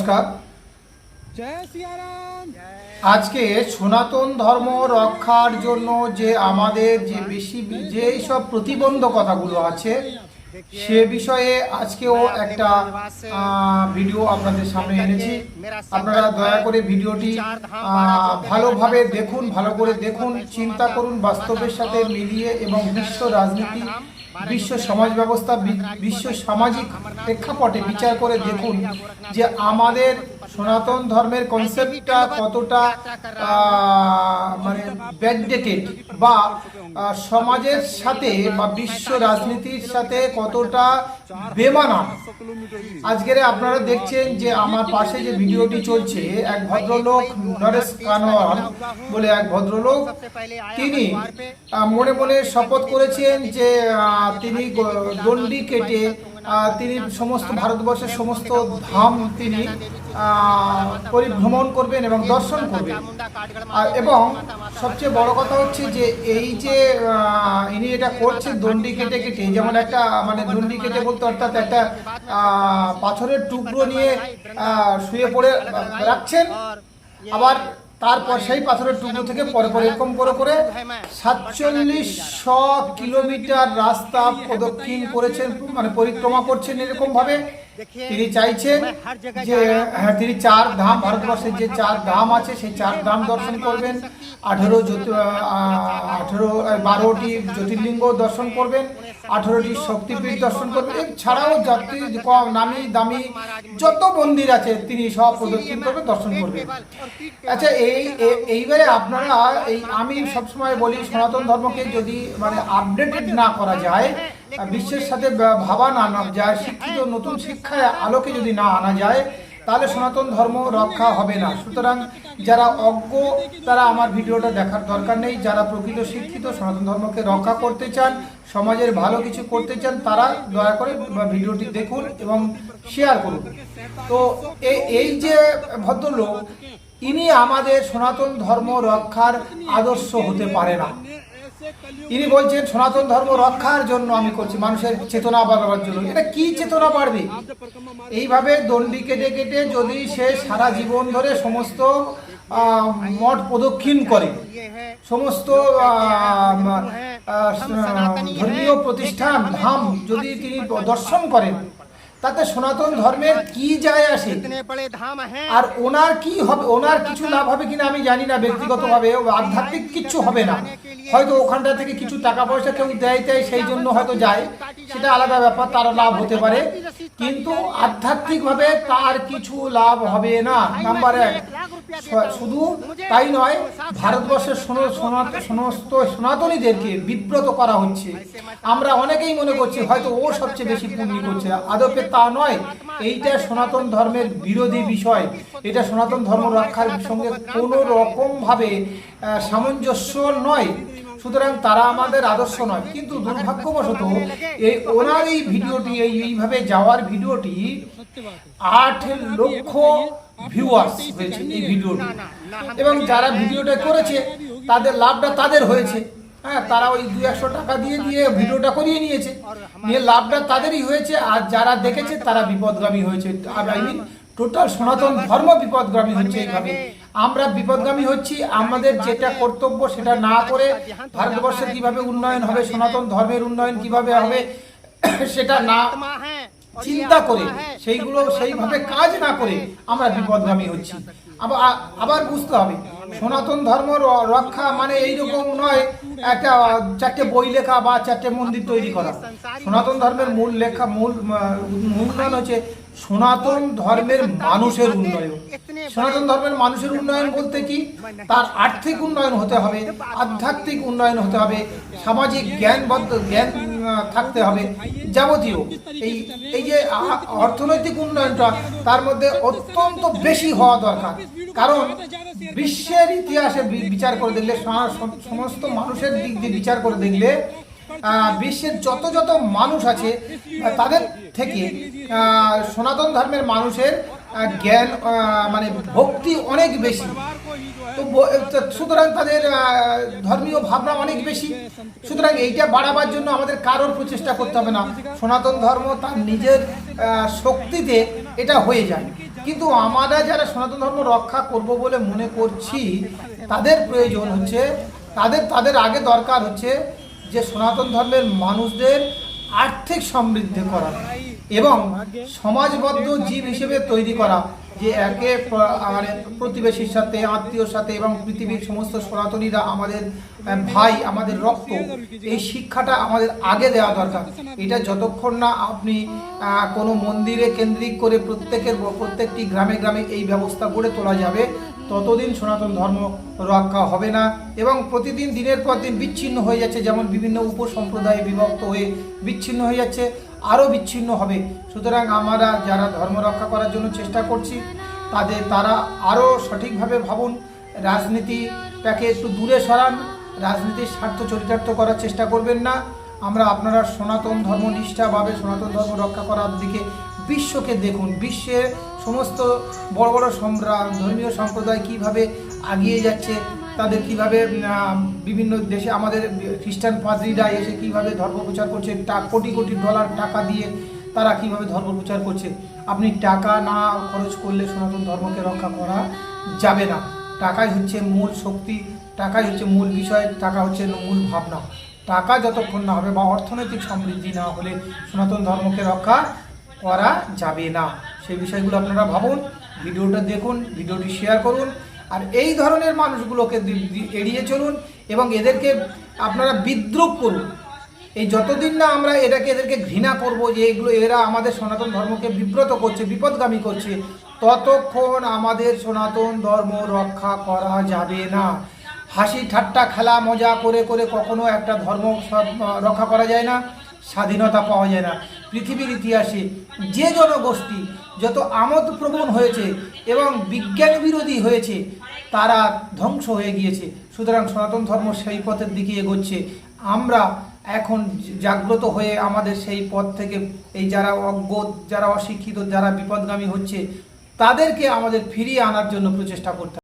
নমস্কার। আজকে সনাতন ধর্ম রক্ষার জন্য যে আমাদের যে বেশি যে সব প্রতিবন্ধকতাগুলো আছে, সে বিষয়ে আজকেও একটা ভিডিও আপনাদের সামনে এনেছি। আপনারা দয়া করে ভিডিওটি ভালোভাবে দেখুন, ভালো করে দেখুন, চিন্তা করুন, বাস্তবের সাথে মিলিয়ে এবং বিশ্ব রাজনীতি, বিশ্ব সমাজ ব্যবস্থা বিশ্ব সামাজিক প্রেক্ষাপটে বিচার করে দেখুন যে আমাদের সনাতন ধর্মের কনসেপ্টটা কতটা মানে ব্যাকডেটেড বা সমাজের সাথে বা বিশ্ব রাজনীতির সাথে কতটা বেমানান। আজকের আপনারা দেখছেন যে আমার পাশে যে ভিডিওটি চলছে, এক ভদ্রলোক নরেশ কানোয়াল বলে এক ভদ্রলোক, তিনি মনে মনে শপথ করেছেন যে তিনি গণ্ডি কেটে তিনি সমস্ত ভারতবর্ষের সমস্ত ধাম তিনি পরিভ্রমণ করবেন এবং দর্শন করবেন। এবং সবচেয়ে বড় কথা হচ্ছে যে এই যে ইনি এটা করছেন দণ্ডি কেটে কেটে যেমন একটা মানে দণ্ডি কেটে বলতে অর্থাৎ একটা পাথরের টুকরো নিয়ে শুয়ে পড়ে রাখছেন। আবার তারপর সেই পাথরের টুকরো থেকে পরে পরে এরকম করে করে সাতচল্লিশ কিলোমিটার রাস্তা প্রদক্ষিণ করেছেন মানে পরিক্রমা করছেন এরকম ভাবে তিনি চাইছেন যে হ্যাঁ, তিনি চার ধাম ভারতবর্ষের যে চার ধাম আছে সেই চার ধাম দর্শন করবেন। আঠেরো আঠেরো বারোটি জ্যোতির্লিঙ্গ দর্শন করবেন। আঠেরোটি শক্তিপীঠ দর্শন করবেন। এছাড়াও যাত্রী কম নামি দামি যত মন্দির আছে তিনি সব প্রদক্ষিণ করবেন দর্শন করবেন। আচ্ছা এই এইবারে আপনারা এই আমি সবসময় বলি সনাতন ধর্মকে যদি মানে আপডেটেড না করা যায় বিশ্বের সাথে ভাবা না আনা যায় শিক্ষিত নতুন শিক্ষায় আলোকে যদি না আনা যায় তাহলে সনাতন ধর্ম রক্ষা হবে না। সুতরাং যারা অজ্ঞ তারা আমার ভিডিওটা দেখার দরকার নেই। যারা প্রকৃত শিক্ষিত সনাতন ধর্মকে রক্ষা করতে চান সমাজের ভালো কিছু করতে চান তারা দয়া করে ভিডিওটি দেখুন এবং শেয়ার করুন। তো এই যে ভদ্রলোক ইনি আমাদের সনাতন ধর্ম রক্ষার আদর্শ হতে পারে না। ইনি বলছেন, সনাতন ধর্ম রক্ষার জন্য আমি করছি, মানুষের চেতনা বাড়াবার জন্য। এটা কি চেতনা বাড়বে? এইভাবে দণ্ডি কেটে কেটে যদি সে সারা জীবন ধরে সমস্ত মঠ প্রদক্ষিণ করে, সমস্ত ধর্মীয় প্রতিষ্ঠান, ধাম যদি তিনি দর্শন করেন তাতে সনাতন ধর্মের কি যায় আসে? আর ওনার কি হবে? ওনার কিছু লাভ হবে কিনা আমি জানি না ব্যক্তিগতভাবে আধ্যাত্মিক কিছু হবে না। হয়তো ওখানটা থেকে কিছু টাকা পয়সা কেউ দেয় দেয়, সেই জন্য হয়তো যায়। সেটা আলাদা ব্যাপার, তার লাভ হতে পারে। কিন্তু আধ্যাত্মিকভাবে তার কিছু লাভ হবে না নাম্বার এক। শুধু তাই নয় ভারতবর্ষের সমস্ত সনাতনীদেরকে বিব্রত করা হচ্ছে। আমরা অনেকেই মনে করছি হয়তো ও সবচেয়ে বেশি পুণ্য করছে। আদপে তা নয় এইটা সনাতন ধর্মের বিরোধী বিষয়। এটা সনাতন ধর্ম রক্ষার সঙ্গে কোনো রকম ভাবে আহ, সামঞ্জস্য নয়। সুতরাং তারা আমাদের আদর্শ নয়। কিন্তু দুর্ভাগ্যবশত এই ওনার এই ভিডিওটি এই এইভাবে যাওয়ার ভিডিওটি আট লক্ষ ভিউয়ার্স হয়েছে এই এবং যারা ভিডিওটা করেছে তাদের লাভটা তাদের হয়েছে। হ্যাঁ তারা ওই দু একশো টাকা দিয়ে দিয়ে ভিডিওটা করিয়ে নিয়েছে। নিয়ে লাভটা তাদেরই হয়েছে। আর যারা দেখেছে তারা বিপদগামী হয়েছে। আই মিন টোটাল সনাতন ধর্ম বিপদগামী হচ্ছে এইভাবে। আমরা বিপদগামী হচ্ছি। আমাদের যেটা কর্তব্য সেটা না করে ভারতবর্ষের কীভাবে উন্নয়ন হবে সনাতন ধর্মের উন্নয়ন কীভাবে হবে সেটা না চিন্তা করে সেইগুলো সেইভাবে কাজ না করে আমরা বিপদগামী হচ্ছি। আবার বুঝতে হবে সনাতন ধর্ম রক্ষা মানে এইরকম নয় একটা চারটে বই লেখা বা চারটে মন্দির তৈরি করা। সনাতন ধর্মের মূল লেখা মূল মূল্যায়ন হচ্ছে সনাতন ধর্মের মানুষের উন্নয়ন। সনাতন ধর্মের মানুষের উন্নয়ন বলতে কি? তার আর্থিক উন্নয়ন হতে হবে আধ্যাত্মিক উন্নয়ন হতে হবে সামাজিক জ্ঞানবদ্ধ জ্ঞান থাকতে হবে। যাবতীয় এই এই যে অর্থনৈতিক উন্নয়নটা তার মধ্যে অত্যন্ত বেশি হওয়া দরকার। কারণ বিশ্বের ইতিহাসে বিচার করে দেখলে সমস্ত মানুষের দিক দিয়ে বিচার করে দেখলে বিশ্বের যত যত মানুষ আছে তাদের থেকে সনাতন ধর্মের মানুষের জ্ঞান মানে ভক্তি অনেক বেশি। তো সুতরাং তাদের ধর্মীয় ভাবনা অনেক বেশি। সুতরাং এইটা বাড়াবার জন্য আমাদের কারোর প্রচেষ্টা করতে হবে না। সনাতন ধর্ম তার নিজের শক্তিতে এটা হয়ে যায়। কিন্তু আমরা যারা সনাতন ধর্ম রক্ষা করব বলে মনে করছি, তাদের প্রয়োজন হচ্ছে, তাদের তাদের আগে দরকার হচ্ছে যে সনাতন ধর্মের মানুষদের আর্থিক সমৃদ্ধি করা এবং সমাজবদ্ধ জীব হিসেবে তৈরি করা যে একে মানে প্রতিবেশীর সাথে, আত্মীয়র সাথে এবং পৃথিবীর সমস্ত সনাতনীরা আমাদের ভাই, আমাদের রক্ত, এই শিক্ষাটা আমাদের আগে দেওয়া দরকার। এটা যতক্ষণ না আপনি কোনো মন্দিরে কেন্দ্রিক করে প্রত্যেকের প্রত্যেকটি গ্রামে গ্রামে এই ব্যবস্থা গড়ে তোলা যাবে, ততদিন সনাতন ধর্ম রক্ষা হবে না এবং প্রতিদিন দিনের পর দিন বিচ্ছিন্ন হয়ে যাচ্ছে, যেমন বিভিন্ন উপসম্প্রদায়ে বিভক্ত হয়ে বিচ্ছিন্ন হয়ে যাচ্ছে। আরও বিচ্ছিন্ন হবে। সুতরাং আমরা যারা ধর্ম রক্ষা করার জন্য চেষ্টা করছি, তাদের তারা আরও সঠিকভাবে ভাবুন, রাজনীতিটাকে একটু দূরে সরান, রাজনীতির স্বার্থ চরিতার্থ করার চেষ্টা করবেন না। আমরা আপনারা সনাতন ধর্ম নিষ্ঠাভাবে সনাতন ধর্ম রক্ষা করার দিকে বিশ্বকে দেখুন, বিশ্বের সমস্ত বড় বড় সম্রা- ধর্মীয় সম্প্রদায় কীভাবে আগিয়ে যাচ্ছে তাদের কীভাবে বিভিন্ন দেশে আমাদের খ্রিস্টান পাদ্রীরা এসে কীভাবে ধর্ম প্রচার করছে কোটি কোটি ডলার টাকা দিয়ে তারা কীভাবে ধর্ম প্রচার করছে। আপনি টাকা না খরচ করলে সনাতন ধর্মকে রক্ষা করা যাবে না। টাকাই হচ্ছে মূল শক্তি, টাকাই হচ্ছে মূল বিষয়, টাকা হচ্ছে মূল ভাবনা। টাকা যতক্ষণ না হবে বা অর্থনৈতিক সমৃদ্ধি না হলে সনাতন ধর্মকে রক্ষা করা যাবে না। সেই বিষয়গুলো আপনারা ভাবুন, ভিডিওটা দেখুন, ভিডিওটি শেয়ার করুন। আর এই ধরনের মানুষগুলোকে এড়িয়ে চলুন এবং এদেরকে আপনারা বিদ্রুপ করুন। এই যতদিন না আমরা এটাকে এদেরকে ঘৃণা করব যে এগুলো এরা আমাদের সনাতন ধর্মকে বিব্রত করছে, বিপদগামী করছে, ততক্ষণ আমাদের সনাতন ধর্ম রক্ষা করা যাবে না। হাসি ঠাট্টা খেলা মজা করে করে কখনো একটা ধর্ম রক্ষা করা যায় না, স্বাধীনতা পাওয়া যায় না। পৃথিবীর ইতিহাসে যে জনগোষ্ঠী যত আমোদপ্রবণ হয়েছে এবং বিজ্ঞান বিরোধী হয়েছে, তারা ধ্বংস হয়ে গিয়েছে সুতরাং সনাতন ধর্ম সেই পথের দিকে এগোচ্ছে আমরা এখন জাগ্রত হয়ে আমাদের সেই পথ থেকে এই যারা অজ্ঞ, যারা অশিক্ষিত, যারা বিপদগামী হচ্ছে, তাদেরকে আমাদের ফিরিয়ে আনার জন্য প্রচেষ্টা করতে।